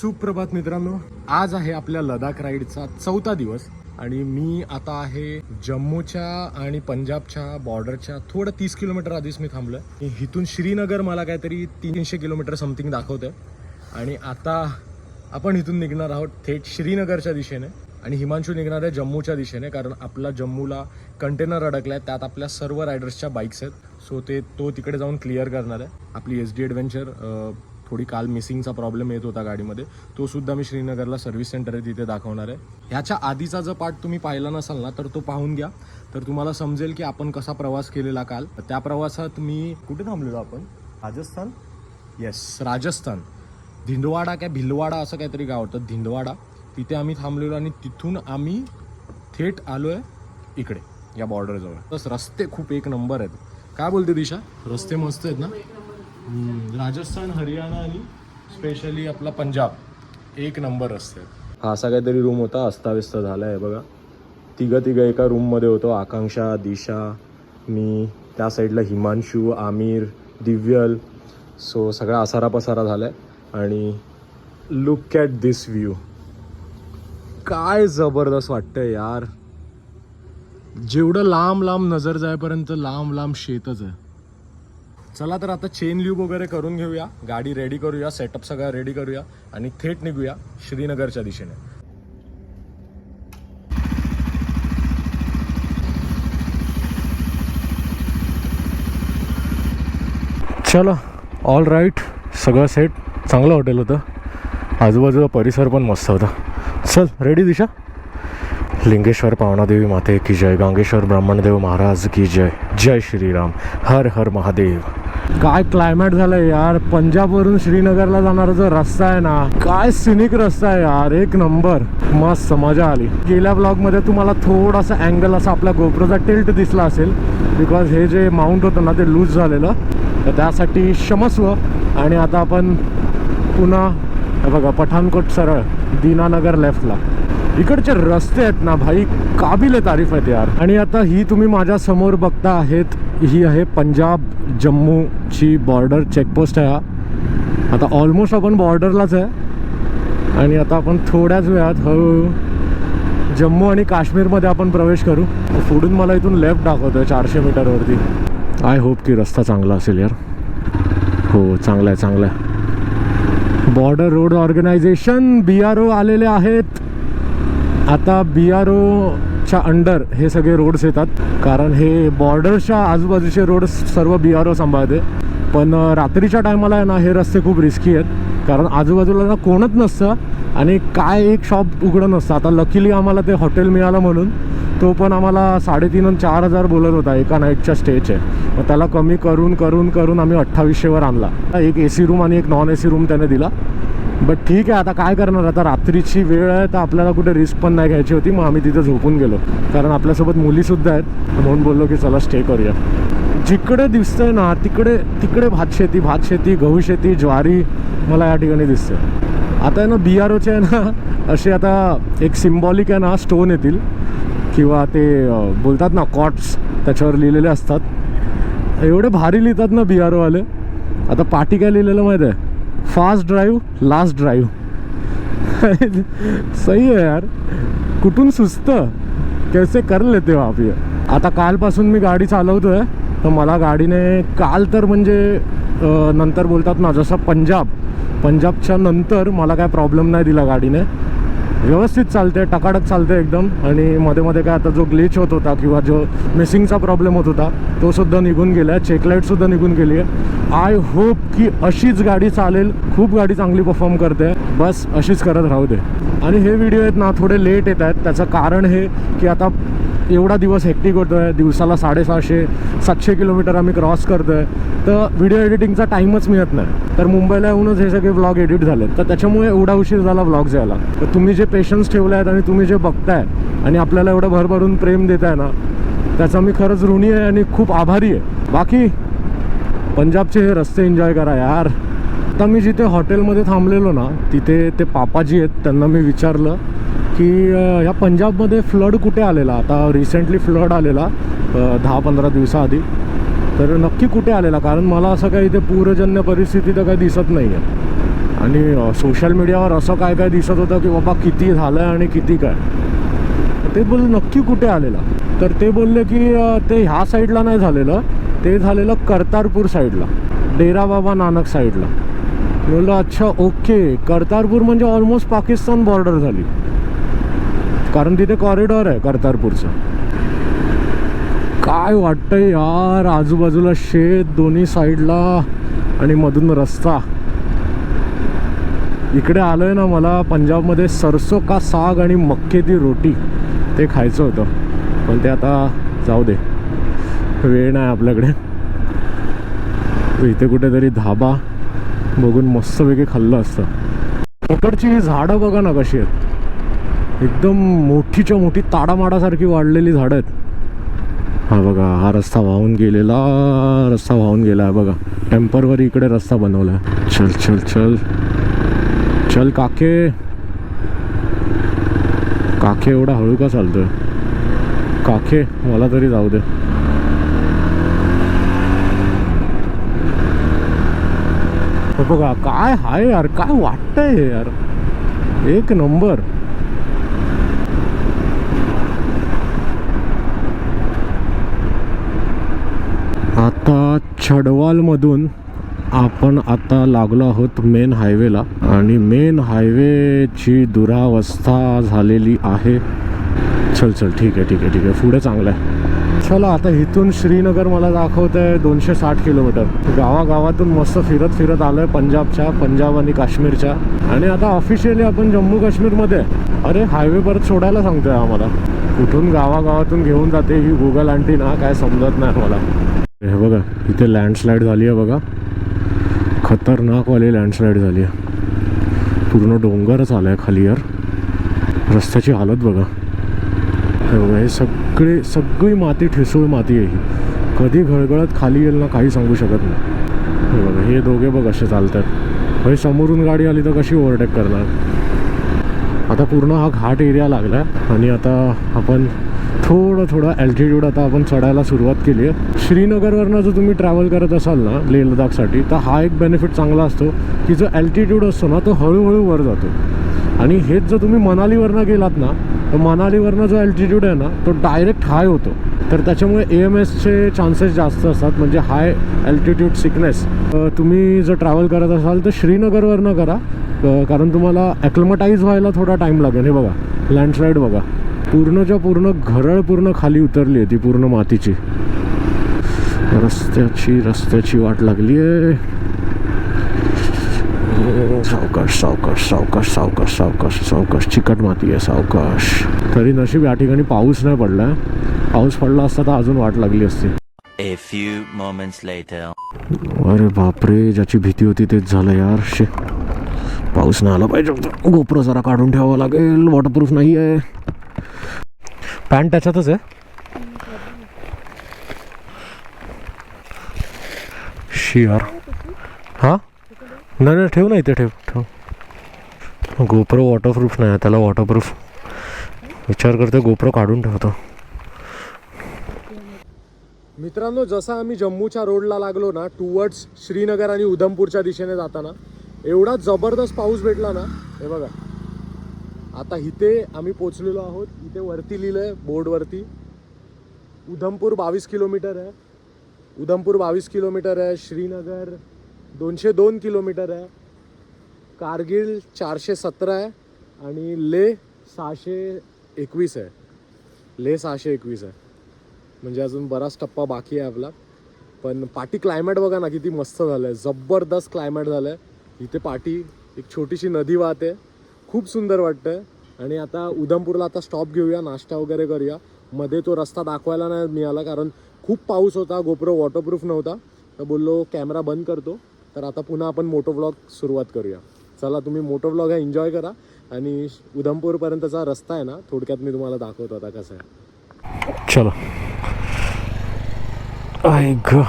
सुप्रभात मित्रांनो. आज आहे आपल्या लडाख राईडचा चौथा दिवस आणि मी आता आहे जम्मूच्या आणि पंजाबच्या बॉर्डरच्या थोडं तीस किलोमीटर आधीच मी थांबलोय. इथून श्रीनगर मला काहीतरी तीनशे किलोमीटर समथिंग दाखवतंय. आणि आता आपण इथून निघणार आहोत थेट श्रीनगरच्या दिशेने. आणि हिमांशू निघणार आहे जम्मूच्या दिशेने कारण आपला जम्मूला कंटेनर अडकला आहे त्यात आपल्या सर्व रायडर्सच्या बाईक्स आहेत. सो ते तो तिकडे जाऊन क्लिअर करणार आहे. आपली एस डी ॲडव्हेंचर थोडी काल मिसिंगचा प्रॉब्लेम येत होता गाडीमध्ये. तो सुद्धा मी श्रीनगरला सर्व्हिस सेंटर आहे तिथे दाखवणार आहे. ह्याच्या आधीचा जर पार्ट तुम्ही पाहिला नसाल ना तर तो पाहून घ्या. तर तुम्हाला समजेल की आपण कसा प्रवास केलेला काल. त्या प्रवासात मी कुठे थांबलेलो आपण? राजस्थान? येस राजस्थान. धिंडवाडा काय भिलवाडा असं काहीतरी गाव होतं धिंडवाडा. तिथे आम्ही थांबलेलो आणि तिथून आम्ही थेट आलो आहे इकडे या बॉर्डरजवळ तस रस्ते खूप एक नंबर आहेत. काय बोलते दिशा? रस्ते मस्त आहेत ना? राजस्थान हरियाणा आणि स्पेशली आपला पंजाब. एक नंबर असते हा असा काहीतरी रूम होता अस्ताव्यस्त झाला आहे बघा. तिघं तिघं एका रूममध्ये होतो आकांक्षा दिशा मी त्या साईडला हिमांशू आमिर दिव्यल. सो सगळा असारा पसारा झाला आहे आणि लुक ॲट दिस व्ह्यू काय जबरदस्त वाटतंय यार. जेवढं लांब लांब नजर जायपर्यंत लांब लांब शेतच आहे. चला तर आता चेन ल्यूब वगैरे करून घेऊया. गाडी रेडी करूया सेटअप सगळा रेडी करूया आणि थेट निघूया श्रीनगरच्या दिशेने. चला ऑल राईट सगळं सेट चांगलं हॉटेल होतं. आजूबाजूचा परिसर पण मस्त होता. चल रेडी दिशा? लिंगेश्वर पावनादेवी माते की जय. गांगेश्वर ब्राह्मणदेव महाराज की जय. जय श्रीराम. हर हर महादेव. काय क्लायमेट झालंय यार? पंजाबवरून श्रीनगरला जाणारा जो रस्ता आहे ना काय सिनिक रस्ता आहे यार. एक नंबर मस्त मजा आली. गेल्या ब्लॉगमध्ये तुम्हाला थोडासा अँगल असा आपल्या गोप्रोचा टिल्ट दिसला असेल. बिकॉज हे जे माउंट होतं ना ते लूज झालेलं. तर त्यासाठी क्षमस्व. आणि आता आपण पुन्हा बघा पठाणकोट सरळ दीनानगर लेफ्टला इकडचे रस्ते आहेत ना भाई काबिल तारीफ आहेत यार. आणि आता ही तुम्ही माझ्यासमोर बघता आहेत ही आहे पंजाब जम्मूची बॉर्डर चेकपोस्ट आहे हा. आता ऑलमोस्ट आपण बॉर्डरलाच आहे. आणि आता आपण थोड्याच वेळात हळूहळू जम्मू आणि काश्मीरमध्ये आपण प्रवेश करू. पुढून मला इथून लेफ्ट दाखवतो आहे चारशे मीटरवरती आय होप की रस्ता चांगला असेल यार. हो चांगला आहे चांगला आहे. Border road organisation B R O आलेले आहेत. आता बी आर ओच्या अंडर हे सगळे रोड्स येतात. कारण हे बॉर्डरच्या आजूबाजूचे रोड सर्व बी आर ओ सांभाळते. पण रात्रीच्या टायमाला आहे ना हे रस्ते खूप रिस्की आहेत. कारण आजूबाजूला ना कोणच नसतं आणि काय एक शॉप उघडं नसतं. आता लकीली आम्हाला ते हॉटेल मिळालं म्हणून. तो पण आम्हाला साडेतीन आणि चार हजार बोलत होता एका नाईटच्या स्टेचे मग त्याला कमी करून करून करून आम्ही अठ्ठावीसशेवर आणला. एक ए सी रूम आणि एक नॉन ए सी रूम त्याने दिला. बट ठीक आहे आता काय करणार? आता रात्रीची वेळ आहे तर आपल्याला कुठे रिस्क पण नाही घ्यायची होती. मग आम्ही तिथे झोपून गेलो. कारण आपल्यासोबत मुलीसुद्धा आहेत. म्हणून बोललो की चला स्टे करूया. जिकडे दिसतंय ना तिकडे तिकडे भात शेती भात शेती गहू शेती ज्वारी मला या ठिकाणी दिसते आता आहे ना बी आर ओचे आहे ना असे आता एक सिम्बॉलिक आहे ना स्टोन येतील. किंवा ते बोलतात ना कॉट्स त्याच्यावर लिहिलेले असतात. एवढे भारी लिहितात ना बी आर ओवाले आता पाठी काय लिहिलेलं माहीत आहे? Fast drive last drive. सही आहे यार. कुठून सुचतं? कैसे कर लेते हो आप ये? आता कालपासून मी गाडी चालवतोय तर मला गाडीने काल तर म्हणजे नंतर बोलतात ना जसं पंजाब. पंजाबच्या नंतर मला काय प्रॉब्लेम नाही दिला गाडीने. व्यवस्थित चालते टकाटक चालते एकदम. आणि मध्ये मध्ये काय आता जो ग्लिच होत होता किंवा जो मिसिंगचा प्रॉब्लेम होत होता तो सुद्धा निघून गेला आहे चेकलाईटसुद्धा निघून गेली आहे. आय होप की अशीच गाडी चालेल खूप गाडी चांगली परफॉर्म करते. बस अशीच करत राहू दे. आणि हे व्हिडिओ आहेत ना थोडे लेट येत आहेत. त्याचं कारण हे की आता एवढा दिवस हेक्टिक होतो आहे दिवसाला साडेसहाशे सातशे किलोमीटर आम्ही क्रॉस करतो आहे तर व्हिडिओ एडिटिंगचा टाईमच मिळत नाही. तर मुंबईला येऊनच हे सगळे व्लॉग एडिट झाले तर त्याच्यामुळे एवढा उशीर झाला व्लॉग यायला तर तुम्ही जे पेशन्स ठेवले आहेत आणि तुम्ही जे बघताय आणि आपल्याला एवढं भरभरून प्रेम देताय ना त्याचा मी खरंच ऋणी आहे आणि खूप आभारी आहे. बाकी पंजाबचे हे रस्ते एन्जॉय करा यार. आता मी जिथे हॉटेलमध्ये थांबलेलो ना तिथे ते पापाजी आहेत त्यांना मी विचारलं की ह्या पंजाबमध्ये फ्लड कुठे आलेला? आता रिसेंटली फ्लड आलेला दहा पंधरा दिवसाआधी. तर नक्की कुठे आलेला? कारण मला असं काही इथे पूरजन्य परिस्थिती तर काही दिसत नाही आहे आणि सोशल मीडियावर असं काय काय दिसत होतं की बाबा किती झालं आहे आणि किती काय. ते बोल नक्की कुठे आलेला? तर ते बोलले की ते ह्या साईडला नाही झालेलं. ते झालेलं कर्तारपूर साईडला डेरा बाबा नानक साईडला बोललं बोललो अच्छा ओके कर्तारपूर म्हणजे ऑलमोस्ट पाकिस्तान बॉर्डर झाली. कारण तिथे कॉरिडॉर आहे कर्तारपूरचं. काय वाटतंय यार? आजूबाजूला शेत दोन्ही साईडला आणि मधून रस्ता. इकडे आलोय ना मला पंजाबमध्ये सरसो का साग आणि मक्के ती रोटी. ते खायचं होतं. पण ते आता जाऊ दे. वेळ नाही आपल्याकडे. इथे कुठेतरी धाबा बघून मस्तपैकी खाल्लं असतं. इकडची ही झाडं बघा ना कशी आहेत. एकदम मोठीच्या मोठी ताडामाडासारखी वाढलेली झाडं आहेत. हा बघा हा रस्ता वाहून गेलेला रस्ता वाहून गेला आहे बघा. टेम्परवरी इकडे रस्ता बनवला आहे. चल चल चल. चल काके. काके एवढा हळू का चालतोय? काके मला तरी जाऊ दे. बघा काय हाय यार काय वाटतंय हे यार. एक नंबर आता छडवालमधून आपण आता लागलो आहोत मेन हायवेला आणि मेन हायवेची दुरावस्था झालेली आहे. चल चल ठीक आहे ठीक आहे ठीक आहे. पुढे चांगलं आहे. चला आता इथून श्रीनगर मला दाखवत आहे दोनशे साठ किलोमीटर. गावागावातून मस्त फिरत फिरत आलोय पंजाबच्या पंजाब आणि काश्मीरच्या. आणि आता ऑफिशियली आपण जम्मू काश्मीरमध्ये. आहे. अरे हायवे परत सोडायला सांगतोय आम्हाला. कुठून गावागावातून घेऊन जाते ही गुगल आंटी ना काय समजत नाही मला हे बघा इथे लँडस्लाईड झाली आहे बघा. खतरनाकवाली लँडस्लाईड झाली आहे. पूर्ण डोंगरच आला आहे खाली यार. रस्त्याची हालत बघा. हे बघा हे सगळे सगळी माती ठिसूळ माती आहे ही. कधी घळघळत खाली येईल ना काही सांगू शकत नाही. हे बघा हे दोघे बघ असे चालतात. हे समोरून गाडी आली तर कशी ओव्हरटेक करणार? आता पूर्ण हा घाट एरिया लागला आहे आणि आता आपण थोडं थोडं ॲल्टिट्यूड आता आपण चढायला सुरुवात केली आहे. श्रीनगरवरनं जर तुम्ही ट्रॅव्हल करत असाल ना लेह लडाखसाठी तर हा एक बेनिफिट चांगला असतो की जो ॲल्टिट्यूड असतो ना तो हळूहळू वर जातो. आणि हेच जर तुम्ही मनालीवरनं गेलात ना तर मनालीवरनं जो ॲल्टिट्यूड आहे ना तो डायरेक्ट हाय होतो. तर त्याच्यामुळे ए एम एसचे चान्सेस जास्त असतात म्हणजे हाय ॲल्टिट्यूड सिकनेस तुम्ही जर ट्रॅव्हल करत असाल तर श्रीनगरवरनं करा. कारण तुम्हाला ॲक्लमटाईज व्हायला थोडा टाईम लागेल. हे बघा लँडस्लाईड बघा. पूर्णच्या पूर्ण घरळ पूर्ण खाली उतरली आहे ती पूर्ण मातीची. रस्त्याची रस्त्याची वाट लागली आहे. सावकाश सावकाश सावकाश सावकाश सावकाश सावकाश. चिकट माती आहे सावकाश. तरी नशीब या ठिकाणी पाऊस नाही पडला पाऊस पडला असता तर अजून वाट लागली असती. A few moments later. अरे बापरे ज्याची भीती होती तेच झालं यार. शे. पाऊस नाही आला पाहिजे. गोप्रो जरा काढून ठेवावं लागेल. वॉटरप्रूफ नाही आहे. पॅन्ट त्याच्यातच आहे? शियार हां? नाही नाही ठेव ना इथे ठेव ठेव. गोप्रो वॉटरप्रूफ नाही आहे त्याला वॉटरप्रूफ विचार करते गोप्रो काढून ठेवतो. मित्रांनो जसं आम्ही जम्मूच्या रोडला लागलो ना टुवर्ड्स श्रीनगर आणि उधमपूरच्या दिशेने जाताना एवढा जबरदस्त पाऊस भेटला ना हे बघा. आता इथे आम्ही पोचलेलो आहोत. इथे वरती लिहिलं आहे बोर्डवरती. उधमपूर बावीस किलोमीटर आहे. उधमपूर बावीस किलोमीटर आहे. श्रीनगर दोनशे दोन किलोमीटर आहे. कारगिल चारशे सतरा आहे. आणि ले सहाशे एकवीस आहे. ले सहाशे एकवीस आहे. म्हणजे अजून बराच टप्पा बाकी आहे आपला. पण पाटी क्लायमेट बघा ना किती मस्त झालं आहे जबरदस्त क्लायमेट झालं आहे इथे पाटी एक छोटीशी नदी वाहते. खूप सुंदर वाटतं आणि आता उधमपूरला आता स्टॉप घेऊया नाश्ता वगैरे करूया. मध्ये तो रस्ता दाखवायला नाही मिळाला कारण खूप पाऊस होता गोप्रो वॉटरप्रूफ नव्हता. तर बोललो कॅमेरा बंद करतो. तर आता पुन्हा आपण मोटो व्लॉग सुरुवात करूया. चला तुम्ही मोटो व्लॉग हा एन्जॉय करा. आणि उधमपूरपर्यंतचा रस्ता आहे ना थोडक्यात मी तुम्हाला दाखवतो आता कसा आहे. चलो. आय ग.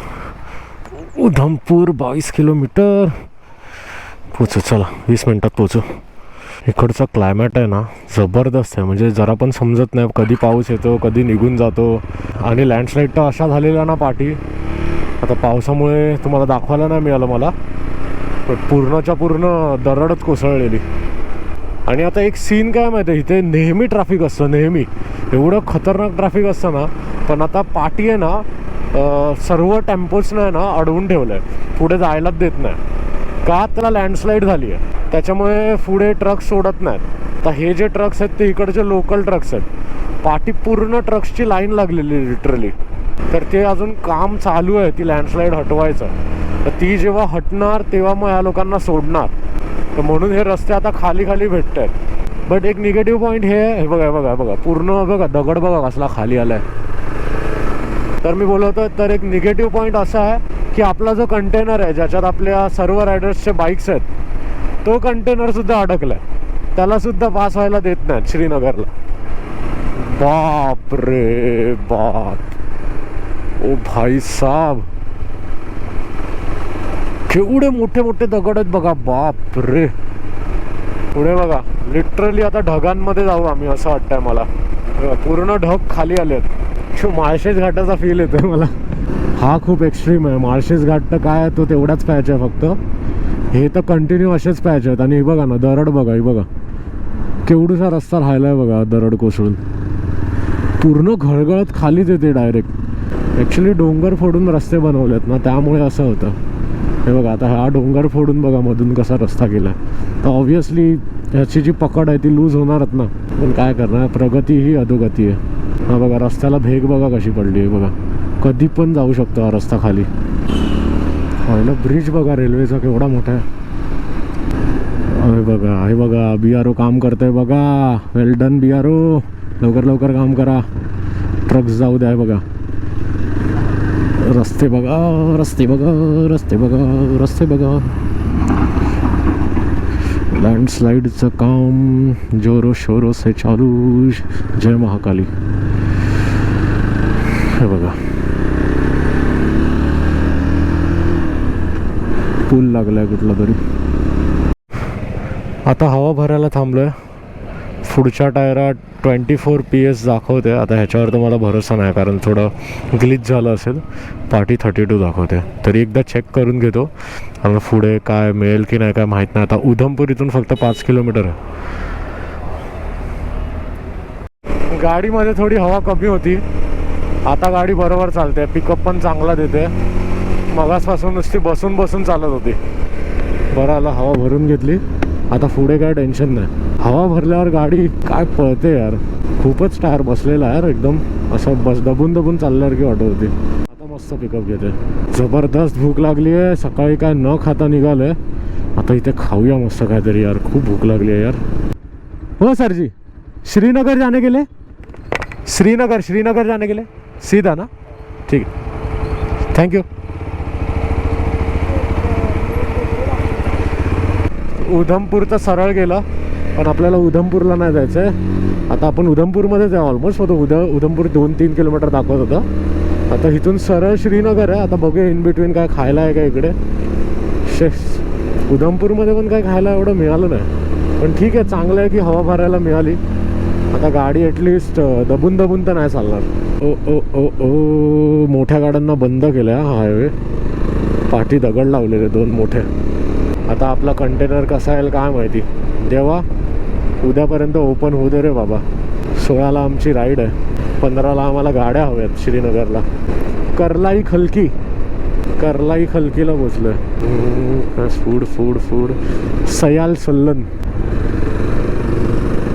उधमपूर बावीस किलोमीटर. पोचू चला वीस मिनटात पोचू. इकडचं क्लायमेट आहे ना जबरदस्त आहे. म्हणजे जरा पण समजत नाही. कधी पाऊस येतो कधी निघून जातो. आणि लँडस्लाईड तर अशा झालेल्या ना पाठी. आता पावसामुळे तुम्हाला दाखवायला नाही मिळालं मला. पण पूर्णच्या पूर्ण दरडच कोसळलेली. आणि आता एक सीन काय माहिती आहे? इथे नेहमी ट्रॅफिक असतं नेहमी. एवढं खतरनाक ट्रॅफिक असतं ना. पण आता पाठी आहे ना सर्व टेम्पोसनं आहे ना अडवून ठेवलं आहे पुढे जायलाच देत नाही. का? त्याला लँडस्लाईड झाली आहे. त्याच्यामुळे पुढे ट्रक सोडत नाहीत. तर हे जे ट्रक्स आहेत ते इकडचे लोकल ट्रक्स आहेत. पाठी पूर्ण ट्रक्सची लाईन लागलेली लिटरली तर ते अजून काम चालू आहे ती लँडस्लाईड हटवायचं. तर ती जेव्हा हटणार तेव्हा मग या लोकांना सोडणार. तर म्हणून हे रस्ते आता खाली खाली भेटत आहेत बट एक निगेटिव्ह पॉईंट हे आहे, हे बघा बघा बघा. पूर्ण बघा दगड बघा कसला खाली आलाय. तर मी बोलवतो तर एक निगेटिव्ह पॉईंट असा आहे की आपला जो कंटेनर आहे ज्याच्यात आपल्या सर्व रायडर्सचे बाईक्स आहेत तो कंटेनर सुद्धा अडकलाय. त्याला सुद्धा पास व्हायला देत नाहीत श्रीनगरला. बाप रे बाप. ओ भाई साहब केवढे मोठे मोठे दगड आहेत बघा बाप रे पुढे बघा लिटरली आता ढगांमध्ये जाऊ आम्ही असं वाटतंय मला. पूर्ण ढग खाली आले आहेत. माळशेज घाटाचा फील येतोय मला. हा खूप एक्स्ट्रीम आहे. माळशेज घाट तर काय तो तेवढाच पाहायचा आहे फक्त. हे तर कंटिन्यू असेच पॅच आहेत आणि हे बघा ना दरड बघा हे बघा. केवढूसा रस्ता राहिलाय बघा दरड कोसळून. पूर्ण घळघळत खालीच येते डायरेक्ट ॲक्च्युली डोंगर फोडून रस्ते बनवलेत ना त्यामुळे असं होतं. हे बघा आता हा डोंगर फोडून बघा मधून कसा रस्ता केला तर ऑब्व्हियसली ह्याची जी पकड आहे ती लूज होणारच ना. पण काय करणार प्रगती ही अधोगती आहे. हा बघा रस्त्याला भेग बघा कशी पडली आहे बघा. कधी पण जाऊ शकतो हा रस्ता खाली. पहिलं ब्रिज बघा रेल्वेचा केवढा मोठा आहे. अरे बघा हे बघा बी आर ओ काम करतंय बघा. वेल डन बी आर ओ लवकर लवकर काम करा. ट्रक्स जाऊ द्या बघा. रस्ते बघा रस्ते बघा रस्ते बघा रस्ते बघा. लँडस्लाईडचं काम जोरो शोरो से चालू. जय महाकाली. हे बघा. पूल लागलाय कुठला तरी. आता हवा भरायला थांबलोय. पुढच्या टायरात ट्वेंटी फोर पी एस दाखवते. आता ह्याच्यावर तर मला भरोसा नाही कारण थोडं ग्लिच झालं असेल. पाठी थर्टी टू दाखवते. तरी एकदा चेक करून घेतो. आम्हाला पुढे काय मिळेल की नाही काय माहीत नाही. आता उधमपूर इथून फक्त पाच किलोमीटर आहे. गाडीमध्ये थोडी हवा कमी होती. आता गाडी बरोबर चालते. पिकअप पण चांगला देते. मगासपासून नुसती बसून बसून चालत होती. बरं आला हवा भरून घेतली. आता पुढे काय टेन्शन नाही. हवा भरल्यावर गाडी काय पळते यार. खूपच टायर बसलेला आहे यार एकदम. असं बस दबून दबून चालल्यासारखी वाटत होती. आता मस्त पिकअप घेते जबरदस्त भूक लागली आहे. सकाळी काय न खाता निघालंय. आता इथे खाऊया मस्त काहीतरी यार. खूप भूक लागली आहे यार. हो सर जी श्रीनगर जाने के लिए श्रीनगर श्रीनगर जाने के लिए सीधा ना? ठीक थँक्यू उधमपूरचा उधमपूर तर सरळ गेलं पण आपल्याला उधमपूरला नाही जायचं आहे आता आपण उधमपूरमध्येच आहे ऑलमोस्ट होतं उद उधमपूर दोन तीन किलोमीटर दाखवत होतं. आता इथून सरळ श्रीनगर आहे. आता बघूया इन बिटवीन काय खायला आहे का इकडे. शेस उधमपूरमध्ये पण काय खायला एवढं मिळालं नाही. पण ठीक आहे चांगलं आहे की हवा भरायला मिळाली. आता गाडी ॲटलिस्ट दबून दबून तर नाही चालणार. ओ ओ ओ ओ मोठ्या गाड्यांना बंद केलं हायवे पाठी दगड लावलेले दोन मोठे. आता आपला कंटेनर कसा येईल काय माहिती. देवा उद्यापर्यंत ओपन होऊ दे रे बाबा. सोळाला आमची राईड आहे. पंधराला आम्हाला गाड्या हव्यात श्रीनगरला. करलाई खलकी. करलाई खलकीला पोचलं फूड फूड फूड सयाल सल्लन.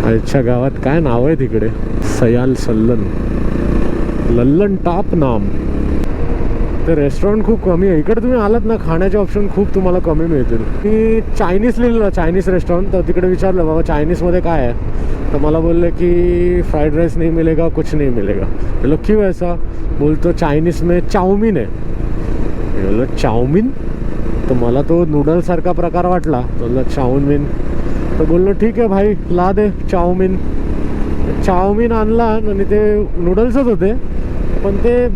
आजच्या गावात काय नाव आहे तिकडे? सयाल सल्लन. लल्लन टाप नाम. ते रेस्टॉरंट खूप कमी आहे. इकडे तुम्ही आलात ना खाण्याचे ऑप्शन खूप तुम्हाला कमी मिळतील. मी चायनीज लिहिलेलं चायनीज रेस्टॉरंट तर तिकडे विचारलं बाबा चायनीजमध्ये काय आहे? तर मला बोलले की फ्राईड राईस नाही मिलेगा कुछ नाही मिलेगा. बोलो क्यों ऐसा? बोलतो चायनीज में चाऊमिन आहे. बोललो चाऊमिन? तर मला तो नूडलसारखा प्रकार वाटला. बोललो चाऊमिन. तर बोललो ठीक आहे भाई ला दे चाऊमिन. चाऊमिन आणला आणि ते नूडल्सच होते पण ते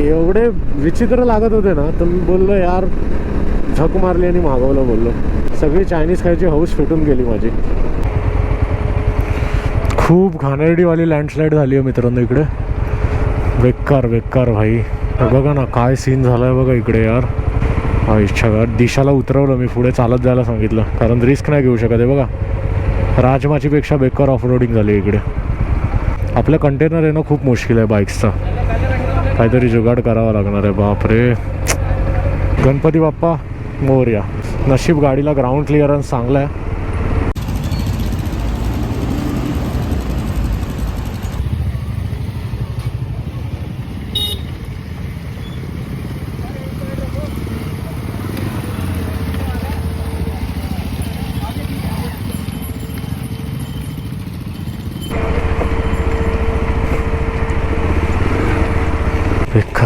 एवढे विचित्र लागत होते ना तर मी बोललो यार झक मारली आणि मागवलं बोललो. सगळी चायनीज खायची हौस फिटून गेली माझी. खूप घाणेरडीवाली लँडस्लाईड झाली आहे मित्रांनो इकडे. बेकार बेकार भाई. बघा ना काय सीन झालाय बघा इकडे यार. हा इच्छा दिशाला उतरवलं मी पुढे चालत जायला सांगितलं. कारण रिस्क नाही घेऊ शकत आहे बघा. राजमाचीपेक्षा बेकार ऑफ रोडिंग झाली इकडे. आपलं कंटेनर येणं खूप मुश्किल आहे बाईक्सचं काहीतरी जुगाड करावा लागणार आहे बापरे. गणपती बाप्पा मोर्या. नशीब गाडीला ग्राउंड क्लिअरन्स चांगला आहे.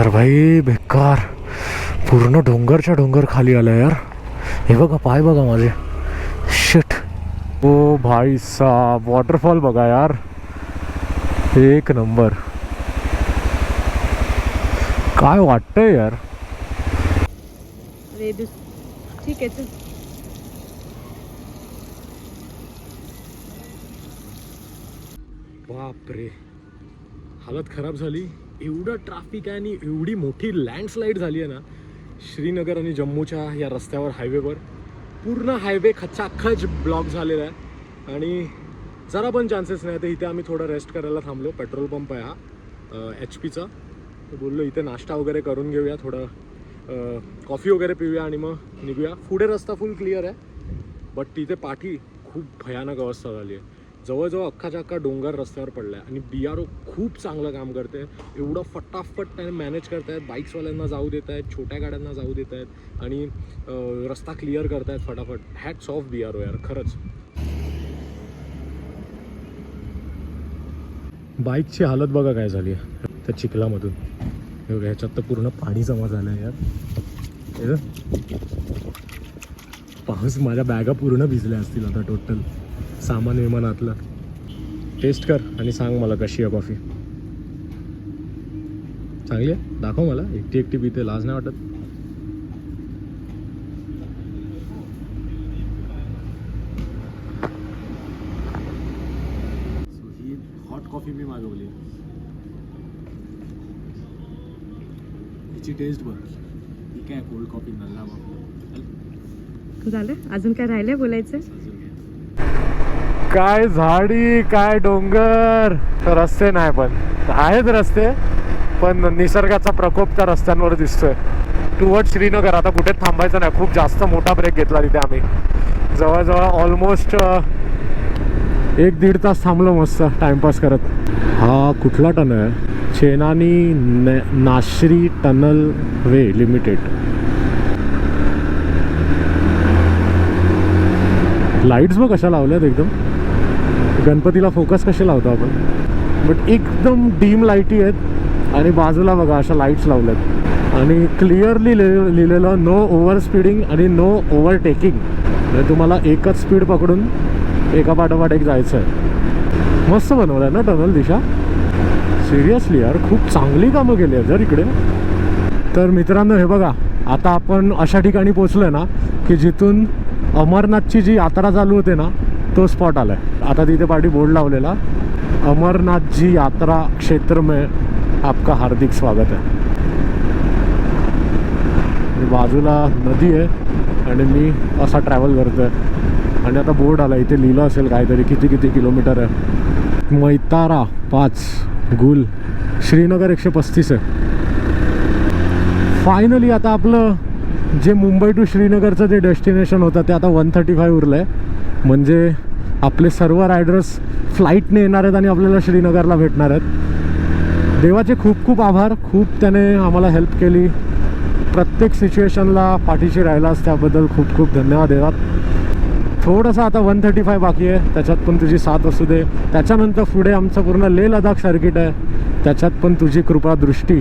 बेकार भाई बेकार. पूर्ण डोंगरच्या डोंगर खाली आलं यार. हे बघा पाय बघा माझे. शिट ओ भाई साब वॉटरफॉल बघा यार. एक नंबर. काय वाटतंय यार? अरे दुस ठीक आहे बापरे. हालत खराब झाली. एवढं ट्राफिक आहे आणि एवढी मोठी लँडस्लाईड झाली आहे ना श्रीनगर आणि जम्मूच्या या रस्त्यावर हायवेवर पूर्ण हायवे खचाखच ब्लॉक झालेला आहे. आणि जरा पण चान्सेस नाही तर इथे आम्ही थोडं रेस्ट करायला थांबलो पेट्रोल पंप आहे हा एच पीचा तर बोललो इथे नाश्ता वगैरे करून घेऊया थोडं कॉफी वगैरे पिऊया आणि मग निघूया. पुढे रस्ता फुल क्लिअर आहे बट तिथे पाठी खूप भयानक अवस्था झाली आहे. जवळजवळ अख्खाच्या अख्खा डोंगर रस्त्यावर पडला आहे आणि बी आर ओ खूप चांगलं काम करते. एवढं फटाफट त्याने मॅनेज करतायत. बाईक्सवाल्यांना जाऊ देत आहेत छोट्या गाड्यांना जाऊ देत आहेत आणि रस्ता क्लिअर करतायत फटाफट. Hats off B R O यार खरंच. बाईकची हालत बघा काय झाली आहे त्या चिखलामधून. ह्याच्यात तर पूर्ण पाणी जमा झालं आहे यार. हे पाऊस माझ्या बॅगा पूर्ण भिजल्या असतील आता टोटल सामान विमानातलं. टेस्ट कर आणि सांग मला कशी आहे कॉफी चांगली आहे? दाखव मला. एकटी एकटी पिते लाज नाही वाटत. ही हॉट कॉफी मी मागवली. हिची टेस्ट बघ. ही काय कोल्ड कॉफी नल्ला बघ झालं? अजून काय राहिलंय बोलायचं? काय झाडी काय डोंगर? रस्ते नाही पण. आहेत रस्ते पण निसर्गाचा प्रकोप त्या रस्त्यांवर दिसतोय. टुवर्ड श्रीनगर आता कुठे थांबायचं नाही. खूप जास्त मोठा ब्रेक घेतला तिथे आम्ही. जवळजवळ ऑलमोस्ट एक दीड तास थांबलो मस्त टाइमपास करत. हा कुठला टनल आहे? चेनानी ने Nashri tunnel way limited lights बघ कशा लावल्यात एकदम. गणपतीला फोकस कसे लावतो आपण? बट एकदम डीम लाईटी आहेत आणि बाजूला बघा अशा लाईट्स लावल्यात. आणि क्लिअरली लिहिलेलं नो ओव्हर स्पीडिंग आणि नो ओव्हरटेकिंग म्हणजे तुम्हाला एकच स्पीड पकडून एका पाठोपाठ एक जायचं आहे. मस्त बनवलं आहे ना टनल दिशा? सिरियसली यार खूप चांगली कामं केली आहेत जर इकडे. तर मित्रांनो हे बघा आता आपण अशा ठिकाणी पोचलो आहे ना की जिथून अमरनाथची जी यात्रा चालू होते ना तो स्पॉट आला आहे आता तिथे पाठी बोर्ड लावलेला. अमरनाथजी यात्रा क्षेत्र में आपका हार्दिक स्वागत आहे बाजूला नदी आहे आणि मी असा ट्रॅव्हल करतोय. आणि आता बोर्ड आला इथे लिहिलं असेल काहीतरी किती किती किलोमीटर आहे. मैतारा पाच गुल श्रीनगर एकशे पस्तीस आहे. फायनली आता आपलं जे मुंबई टू श्रीनगरचं जे डेस्टिनेशन होतं ते आता वन थर्टी फाय उरलं आहे म्हणजे आपले सर्व रायडर्स फ्लाईटने येणार आहेत आणि आपल्याला श्रीनगरला भेटणार आहेत. देवाचे खूप खूप आभार. खूप त्याने आम्हाला हेल्प केली. प्रत्येक सिच्युएशनला पाठीशी राहिलास त्याबद्दल खूप खूप धन्यवाद देवात. थोडंसं आता वन थर्टी फाय बाकी आहे. त्याच्यात पण तुझी साथ असू दे. त्याच्यानंतर पुढे आमचं पूर्ण लेह लडाख सर्किट आहे. त्याच्यात पण तुझी कृपा दृष्टी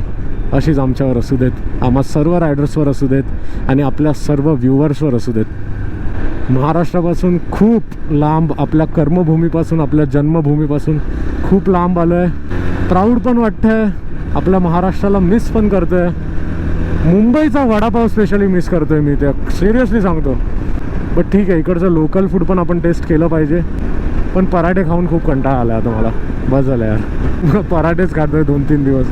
अशीच आमच्यावर असू देत. आम्हा सर्व रायडर्सवर असू देत आणि आपल्या सर्व व्ह्युअर्सवर असू देत. महाराष्ट्रापासून खूप लांब आपल्या कर्मभूमीपासून आपल्या जन्मभूमीपासून खूप लांब आलो आहे प्राऊड पण वाटतं आहे आपल्या महाराष्ट्राला मिस पण करतो आहे मुंबईचा वडापाव स्पेशली मिस करतोय मी त्या सिरियसली सांगतो. बट ठीक आहे इकडचं लोकल फूड पण आपण टेस्ट केलं पाहिजे. पण पराठे खाऊन खूप कंटाळा आला आता मला. बस झालं यार. पराठेच खातोय दोन तीन दिवस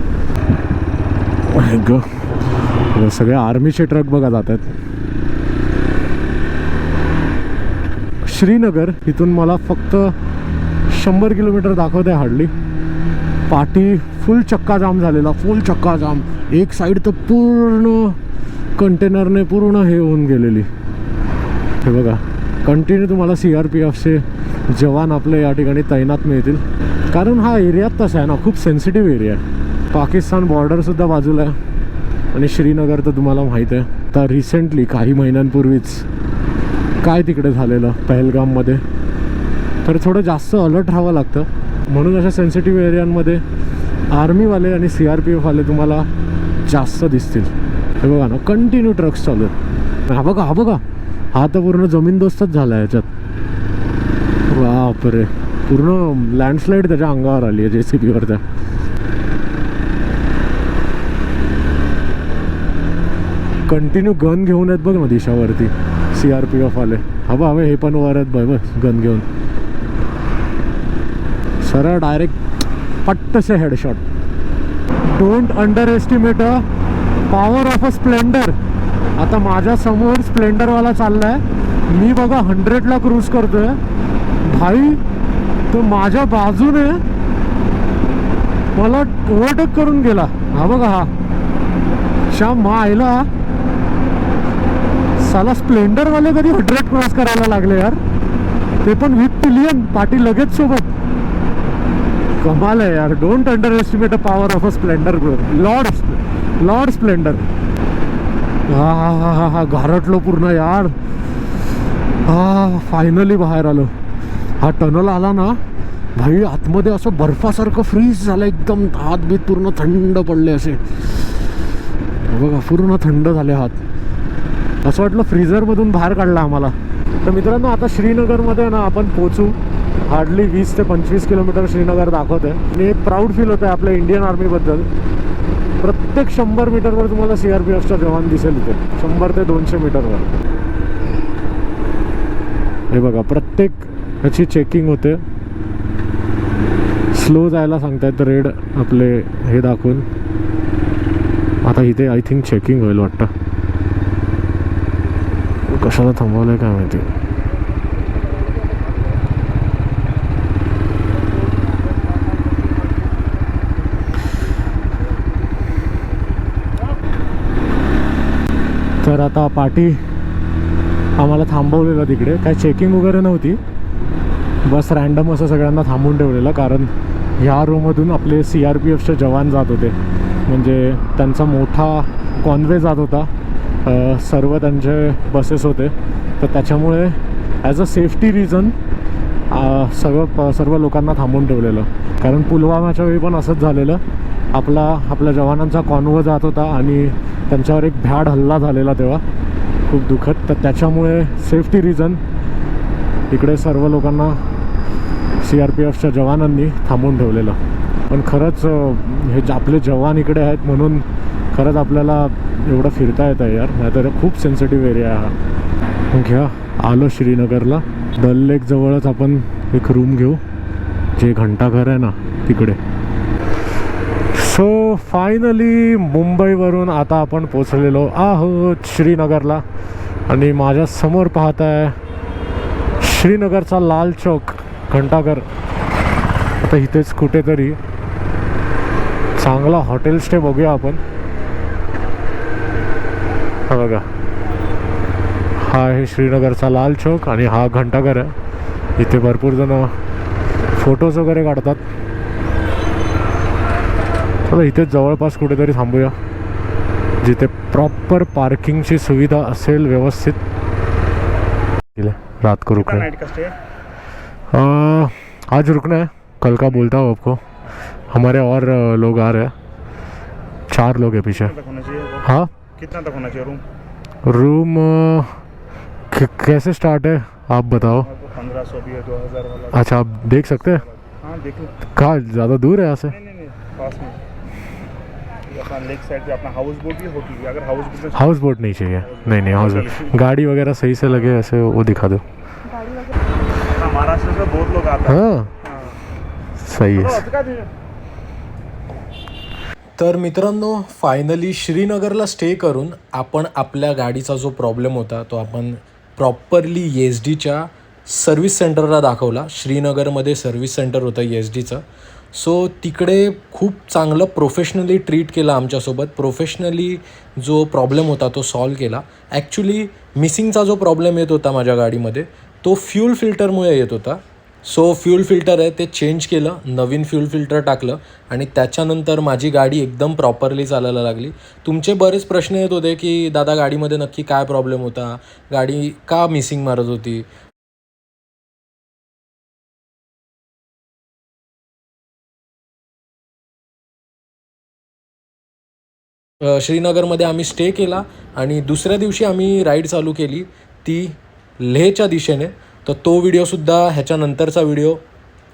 सगळे आर्मीचे ट्रक बघा जात आहेत श्रीनगर इथून मला फक्त शंभर किलोमीटर दाखवत आहे हार्डली. पाठी फुल चक्का जाम झालेला फुल चक्का जाम एक साईड तर पूर्ण कंटेनरने पूर्ण हे होऊन गेलेली. हे बघा कंटिन्यू तुम्हाला सी आर पी एफचे जवान आपले या ठिकाणी तैनात मिळतील. कारण हा एरियात तसा आहे ना खूप सेन्सिटिव्ह एरिया आहे. पाकिस्तान बॉर्डरसुद्धा बाजूला आहे. आणि श्रीनगर तर तुम्हाला माहीत आहे. तर रिसेंटली काही महिन्यांपूर्वीच काय तिकडे झालेलं पहलगाममध्ये? तर थोडं जास्त अलर्ट राहावं लागतं. म्हणून अशा सेन्सिटिव्ह एरियांमध्ये आर्मीवाले आणि सी आर पी एफवाले तुम्हाला जास्त दिसतील. हे बघा ना कंटिन्यू ट्रक्स चालू आहेत. हा बघा हा बघा. हा तर पूर्ण जमीनदोस्तच झाला आहे याच्यात. बापरे. पूर्ण लँडस्लाईड त्याच्या अंगावर आली आहे जे सी पीवर त्या कंटिन्यू गन घेऊन आहेत बघ ना दिशावरती. सी आर पी एफ आले. हवं हवे हे पण वर आहेत बघ बस गन घेऊन. सरळ direct पट्टसे headshot don't underestimate a power of a splendor आता माझ्यासमोर स्प्लेंडरवाला चाललाय. मी बघा हंड्रेडला क्रूज करतोय. भाई तो माझ्या बाजूने मला ओव्हरटेक करून गेला. हा बघा हा. श्याम मा आयला. साला स्प्लेंडरवाले कधी हंड्रेड क्रॉस करायला लागले यार. ते पण विथ पिलियन पाठी लगेच सोबत. कमाल आहे यार. Don't underestimate a power of a splendor lord lord splendor हा हा हा हा हा घारटलो पूर्ण यार. हा फायनली बाहेर आलो. हा टनल आला ना भाई आतमध्ये असं बर्फासारखं फ्रीज झालं एकदम हात बीत पूर्ण थंड पडले असे. बघा पूर्ण थंड झाले हात. असं वाटलं फ्रीझरमधून बाहेर काढला आम्हाला. तर मित्रांनो आता श्रीनगरमध्ये ना आपण पोचू. हार्डली वीस ते पंचवीस किलोमीटर श्रीनगर दाखवत आहे आणि एक प्राऊड फील होतं आहे आपल्या इंडियन आर्मीबद्दल प्रत्येक शंभर मीटरवर तुम्हाला सी आर पी एफचा जवान दिसेल इथे. शंभर ते दोनशे मीटरवर. हे बघा प्रत्येक ह्याची चेकिंग होते. स्लो जायला सांगतायत रेड आपले हे दाखवून. आता इथे आय थिंक चेकिंग होईल वाटतं. कशाला थांबवलं आहे काय माहिती? तर आता पाठी आम्हाला थांबवलेलं तिकडे. काय चेकिंग वगैरे नव्हती. बस रॅन्डम असं सगळ्यांना थांबून ठेवलेलं कारण ह्या रूममधून आपले सी आर पी एफचे जवान जात होते. म्हणजे त्यांचा मोठा कॉन्वे जात होता. सर्व त्यांचे बसेस होते. तर त्याच्यामुळे ॲज अ सेफ्टी रिझन सर्व प सर्व लोकांना थांबून ठेवलेलं. कारण पुलवामाच्या वेळी पण असंच झालेलं. आपला आपल्या जवानांचा कॉन्व जात होता आणि त्यांच्यावर एक भ्याड हल्ला झालेला तेव्हा. खूप दुःखद. तर त्याच्यामुळे सेफ्टी रिझन इकडे सर्व लोकांना सी आर पी एफच्या जवानांनी थांबून ठेवलेलं. पण खरंच हे जे आपले जवान इकडे आहेत म्हणून खरंच आपल्याला एवढं फिरता येतं आहे यार. नाहीतर खूप सेन्सिटिव्ह एरिया आहे हा. घ्या आलो श्रीनगरला. दल लेक जवळच आपण एक रूम घेऊ जे घंटाघर आहे ना तिकडे. सो फायनली मुंबईवरून आता आपण पोचलेलो आहोत श्रीनगरला. आणि माझ्यासमोर पाहत आहे श्रीनगरचा लाल चौक घंटाघर. आता इथेच कुठेतरी चांगला हॉटेल स्टे बघूया आपण. हा बघा. हा आहे श्रीनगरचा लाल चौक आणि हा घंटाघर आहे. इथे भरपूर जण फोटोज वगैरे काढतात. चला इथेच जवळपास कुठेतरी थांबूया. जिथे प्रॉपर पार्किंगची सुविधा असेल व्यवस्थित. है, रात को रुकना है। है आज रुकना है कल का बोलता हूँ आपको? हमारे और लोग आ रहे हैं. चार लोग हैं पीछे? हाँ? कितना तक होना चाहिए रूम रूम कैसे स्टार्ट है? आप बताओ। पंद्रह सौ भी है दो हज़ार वाला। अच्छा आप देख सकते हैं? हाँ देख। कहाँ ज़्यादा दूर है यहाँ से? नहीं नहीं नहीं पास में। अपना लेक साइड पे अपना हाउस बोट भी है अगर हाउस बोट हाउस बोट नहीं चाहिए। नहीं नहीं हाउस बोट गाड़ी वगैरह सही से लगे ऐसे वो दिखा दो। हाँ, महाराष्ट्र से बहुत लोग आते हैं। हाँ। हाँ। सही है। तर मित्रांनो फायनली श्रीनगरला स्टे करून आपण आपल्या गाडीचा जो प्रॉब्लेम होता तो आपण प्रॉपरली एस डीच्या सर्व्हिस सेंटरला दाखवला. श्रीनगरमध्ये सर्व्हिस सेंटर होतं एस डीचं सो तिकडे खूप चांगलं प्रोफेशनली ट्रीट केलं आमच्यासोबत. प्रोफेशनली जो प्रॉब्लेम होता तो सॉल्व केला. ॲक्च्युली मिसिंगचा जो प्रॉब्लेम येत होता माझ्या गाडीमध्ये तो फ्यूल फिल्टरमुळे येत होता. सो फ्यूल फिल्टर आहे ते चेंज केलं नवीन फ्यूल फिल्टर टाकलं आणि त्याच्यानंतर माझी गाडी एकदम प्रॉपरली चालायला लागली. तुमचे बरेच प्रश्न येत होते की दादा गाडीमध्ये नक्की काय प्रॉब्लेम होता? गाडी का मिसिंग मारत होती? श्रीनगरमध्ये आम्ही स्टे केला आणि दुसऱ्या दिवशी आम्ही राईड चालू केली. ती लेहच्या दिशेने तर तो व्हिडिओसुद्धा ह्याच्यानंतरचा व्हिडिओ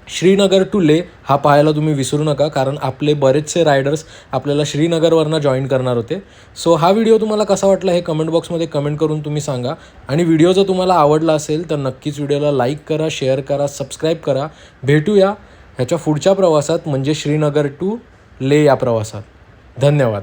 श्रीनगर टू ले हा पाहायला तुम्ही विसरू नका कारण आपले बरेचसे रायडर्स आपल्याला श्रीनगरवरनं जॉईन करणार होते. सो हा व्हिडिओ तुम्हाला कसा वाटला हे कमेंट बॉक्समध्ये कमेंट करून तुम्ही सांगा. आणि व्हिडिओ जर तुम्हाला आवडला असेल तर नक्कीच व्हिडिओला लाईक करा शेअर करा सबस्क्राईब करा. भेटूया ह्याच्या पुढच्या प्रवासात म्हणजे श्रीनगर टू ले या प्रवासात. धन्यवाद.